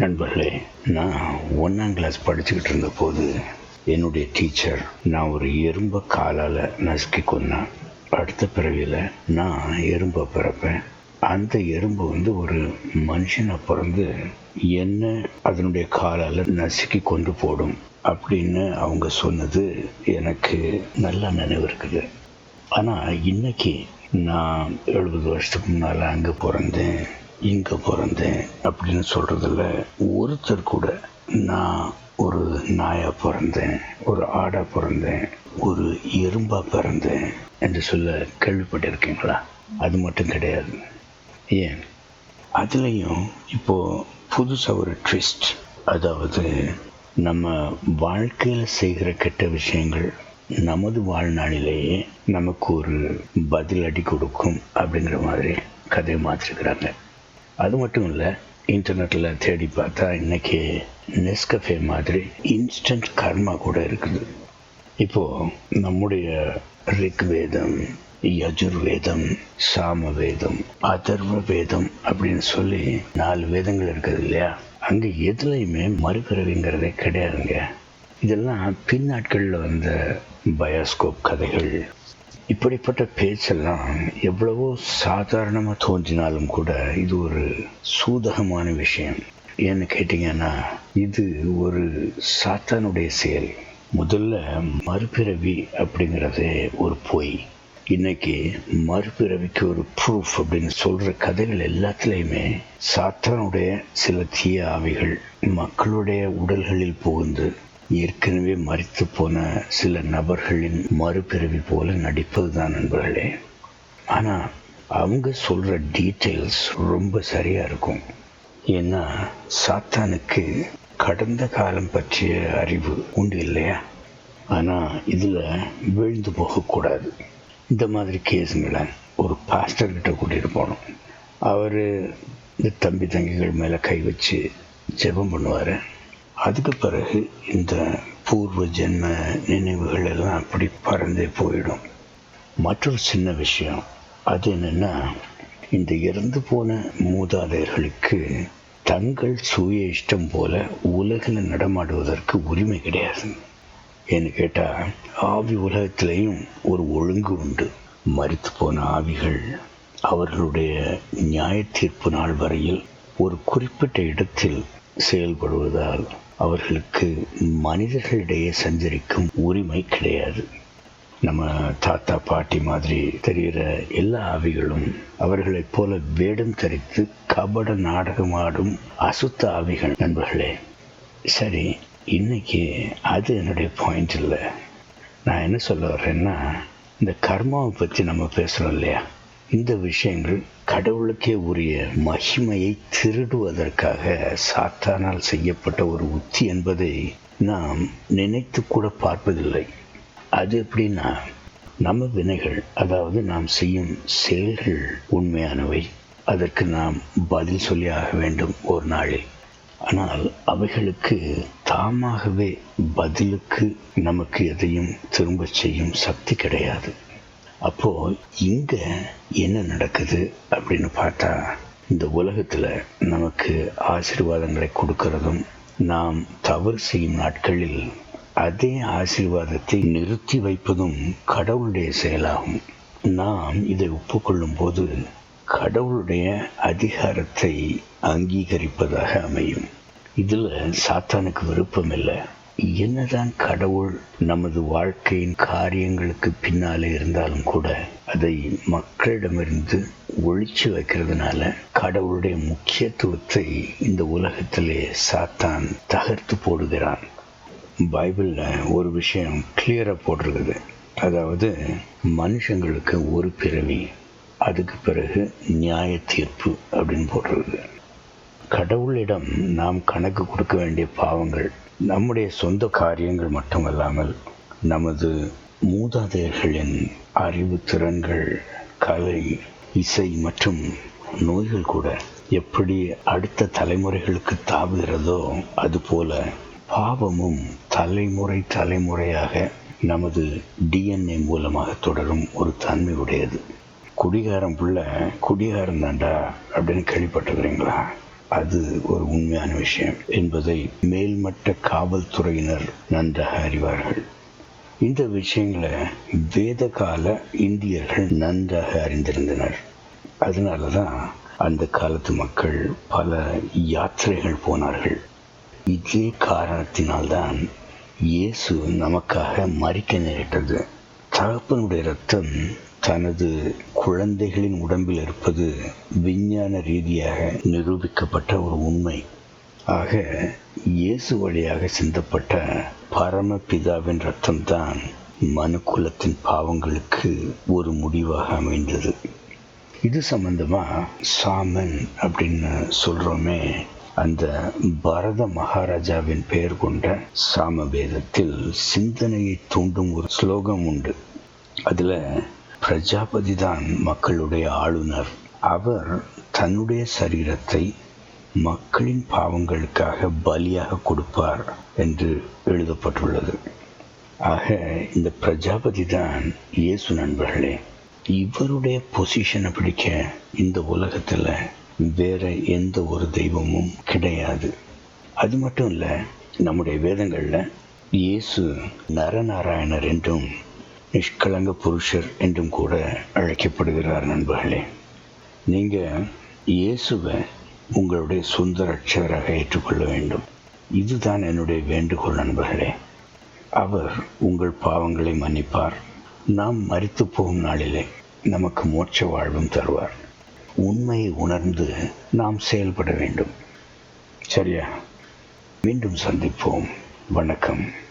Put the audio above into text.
நண்பர்களே நான் ஒன்றாம் கிளாஸ் படிச்சுக்கிட்டு இருந்த போது என்னுடைய டீச்சர் நான் ஒரு எறும்பை காலால் நசுக்கி கொன்னேன் அடுத்த பிறவியில் நான் எறும்பை பிறப்பேன். அந்த எறும்பு வந்து ஒரு மனுஷனை பிறந்து என்ன அதனுடைய காலால் நசுக்கி கொண்டு போடும் அப்படின்னு அவங்க சொன்னது எனக்கு நல்லா நினைவு இருக்குது. ஆனால் இன்னைக்கு நான் எழுபது வருஷத்துக்கு முன்னால் அங்கே பிறந்தேன். இங்கே பிறந்தேன் அப்படின்னு சொல்கிறதுல ஒருத்தர் கூட நான் ஒரு நாயாக பிறந்தேன் ஒரு ஆடாக பிறந்தேன் ஒரு எறும்பாக பிறந்தேன் என்று சொல்ல கேள்விப்பட்டிருக்கீங்களா? அது மட்டும் கிடையாது. ஏன்? அதுலேயும் இப்போது புதுசாக ஒரு ட்விஸ்ட் அதாவது நம்ம வாழ்க்கையில் செய்கிற கெட்ட விஷயங்கள் நமது வாழ்நாளிலேயே நமக்கு ஒரு பதிலடி கொடுக்கும் அப்படிங்கிற மாதிரி கதையை மாற்றிருக்கிறாங்க அது மட்டும் இல்லை இன்டர்நெட்டில் தேடி பார்த்தா இன்றைக்கி நெஸ்கஃபே மாதிரி இன்ஸ்டன்ட் கர்மா கூட இருக்குது. இப்போது நம்முடைய ரிக்வேதம் யஜுர்வேதம் சாம வேதம் அதர்வ வேதம் அப்படின்னு சொல்லி நாலு வேதங்கள் இருக்குது இல்லையா? அங்கே எதுலையுமே மறுபிறவிங்கிறதே கிடையாதுங்க. இதெல்லாம் பின்னாட்களில் வந்த பயோஸ்கோப் கதைகள் இப்படிப்பட்ட பேச்செல்லாம் எவ்வளவோ சாதாரணமாக தோன்றினாலும் கூட இது ஒரு சூதகமான விஷயம். ஏன்னு கேட்டிங்கன்னா இது ஒரு சாத்தானுடைய செயல். முதல்ல மறுபிறவி அப்படிங்கிறதே ஒரு பொய். இன்னைக்கு மறுபிறவிக்கு ஒரு ப்ரூஃப் அப்படின்னு சொல்கிற கதைகள் எல்லாத்துலேயுமே சாத்தானுடைய சில தீய ஆவிகள் மக்களுடைய உடல்களில் புகுந்து ஏற்கனவே மறித்து போன சில நபர்களின் மறுபிறவி போல நடிப்பது தான் நண்பர்களே. ஆனால் அவங்க சொல்கிற டீட்டெயில்ஸ் ரொம்ப சரியாக இருக்கும். ஏன்னா சாத்தானுக்கு கடந்த காலம் பற்றிய அறிவு உண்டு இல்லையா? ஆனால் இதில் விழுந்து போகக்கூடாது இந்த மாதிரி கேஸுங்களை ஒரு பாஸ்டர்கிட்ட கூட்டிகிட்டு போகணும். அவர் இந்த தம்பி தங்கிகள் மேலே கை வச்சு ஜெபம் பண்ணுவார். அதுக்கு பிறகு இந்த பூர்வ ஜென்ம நினைவுகள் எல்லாம் அப்படி பறந்தே போயிடும். மற்றொரு சின்ன விஷயம் அது என்னென்னா இந்த இறந்து போன மூதாதையர்களுக்கு தங்கள் சுய இஷ்டம் போல உலகில் நடமாடுவதற்கு உரிமை கிடையாது. ஏன்னு கேட்டால் ஆவி உலகத்திலையும் ஒரு ஒழுங்கு உண்டு. மறித்து போன ஆவிகள் அவர்களுடைய நியாய தீர்ப்பு நாள் வரையில் ஒரு குறிப்பிட்ட இடத்தில் செயல்படுவதால் அவர்களுக்கு மனிதர்களிடையே சஞ்சரிக்கும் உரிமை கிடையாது. நம்ம தாத்தா பாட்டி மாதிரி தெரிகிற எல்லா ஆவிகளும் அவர்களைப் போல வேடம் தரித்து கபட நாடகமாடும் அசுத்த ஆவிகள். நண்பர்களே சரி இன்னைக்கு அது என்னுடைய பாயிண்ட் இல்லை. நான் என்ன சொல்ல வர்றேன்னா இந்த கர்மாவை பற்றி நம்ம பேசுகிறோம் இல்லையா? இந்த விஷயங்கள் கடவுளுக்கே உரிய மகிமையை திருடுவதற்காக சாத்தானால் செய்யப்பட்ட ஒரு உத்தி என்பதை நாம் நினைத்து கூட பார்ப்பதில்லை. அது எப்படின்னா நம்ம வினைகள் அதாவது நாம் செய்யும் செயல்கள் உண்மையானவை. அதற்கு நாம் பதில் சொல்லி ஆக வேண்டும் ஒரு நாளில். ஆனால் அவைகளுக்கு தாமாகவே பதிலுக்கு நமக்கு எதையும் திரும்பச் செய்யும் சக்தி கிடையாது. அப்போ இங்க என்ன நடக்குது அப்படின்னு பார்த்தா இந்த உலகத்துல நமக்கு ஆசீர்வாதங்களை கொடுக்கறதும் நாம் தவறு செய்யும் நாட்களில் அதே ஆசீர்வாதத்தை நிறுத்தி வைப்பதும் கடவுளுடைய செயலாகும். நாம் இதை ஒப்புக்கொள்ளும் போது கடவுளுடைய அதிகாரத்தை அங்கீகரிப்பதாக அமையும். இதில் சாத்தானுக்கு விருப்பம் இல்லை. என்னதான் கடவுள் நமது வாழ்க்கையின் காரியங்களுக்கு பின்னாலே இருந்தாலும் கூட அதை மக்களிடமிருந்து ஒழிச்சு வைக்கிறதுனால கடவுளுடைய முக்கியத்துவத்தை இந்த உலகத்திலே சாத்தான் தகர்த்து போடுகிறான். பைபிளில் ஒரு விஷயம் கிளியராக போட்டிருக்குது. அதாவது மனுஷங்களுக்கு ஒரு பிறவி அதுக்கு பிறகு நியாய தீர்ப்பு அப்படின்னு போட்டிருக்குது. கடவுளிடம் நாம் கணக்கு கொடுக்க வேண்டிய பாவங்கள் நம்முடைய சொந்த காரியங்கள் மட்டுமல்லாமல் நமது மூதாதையர்களின் அறிவு திறன்கள் கலை இசை மற்றும் நோய்கள் கூட எப்படி அடுத்த தலைமுறைகளுக்கு தாவுகிறதோ அதுபோல பாவமும் தலைமுறை தலைமுறையாக நமது டிஎன்ஏ மூலமாக தொடரும் ஒரு தன்மை உடையது. குடிகாரம் புள்ள குடிகாரம் தாண்டா அப்படின்னு கேள்விப்பட்டிருக்கிறீங்களா? அது ஒரு உண்மையான விஷயம் என்பதை மேல்மட்ட காவல்துறையினர் நன்றாக அறிவார்கள். இந்த விஷயங்களை வேத கால இந்தியர்கள் நன்றாக அறிந்திருந்தனர். அதனால தான் அந்த காலத்து மக்கள் பல யாத்திரைகள் போனார்கள். இதே காரணத்தினால்தான் இயேசு நமக்காக மறிக்க நேரிட்டது. தகப்பனுடைய ரத்தம் தனது குழந்தைகளின் உடம்பில் இருப்பது விஞ்ஞான ரீதியாக நிரூபிக்கப்பட்ட ஒரு உண்மை. ஆக இயேசு வழியாக சிந்தப்பட்ட பரமபிதாவின் ரத்தம்தான் மனுக்குலத்தின் பாவங்களுக்கு ஒரு முடிவாக அமைந்தது. இது சம்பந்தமாக சாமன் அப்படின்னு சொல்கிறோமே அந்த பரத மகாராஜாவின் பெயர் கொண்ட சாமவேதத்தில் சிந்தனையை தூண்டும் ஒரு ஸ்லோகம் உண்டு. அதில் பிரஜாபதி தான் மக்களுடைய ஆளுநர். அவர் தன்னுடைய சரீரத்தை மக்களின் பாவங்களுக்காக பலியாக கொடுப்பார் என்று எழுதப்பட்டுள்ளது. ஆக இந்த பிரஜாபதி தான் இயேசு நண்பர்களே இவருடைய பொசிஷனை பிடிக்க இந்த உலகத்தில் வேற எந்த ஒரு தெய்வமும் கிடையாது. அது மட்டும் இல்லை நம்முடைய வேதங்களில் இயேசு நரநாராயணர் என்றும் நிஷ்கலங்க புருஷர் என்றும் கூட அழைக்கப்படுகிறார் நண்பர்களே. நீங்கள் இயேசுவை உங்களுடைய சொந்த ரட்சகராக ஏற்றுக்கொள்ள வேண்டும். இதுதான் என்னுடைய வேண்டுகோள் நண்பர்களே. அவர் உங்கள் பாவங்களை மன்னிப்பார். நாம் மறித்து போகும் நாளிலே நமக்கு மோட்ச வாழ்வும் தருவார். உண்மையை உணர்ந்து நாம் செயல்பட வேண்டும். சரியா? மீண்டும் சந்திப்போம். வணக்கம்.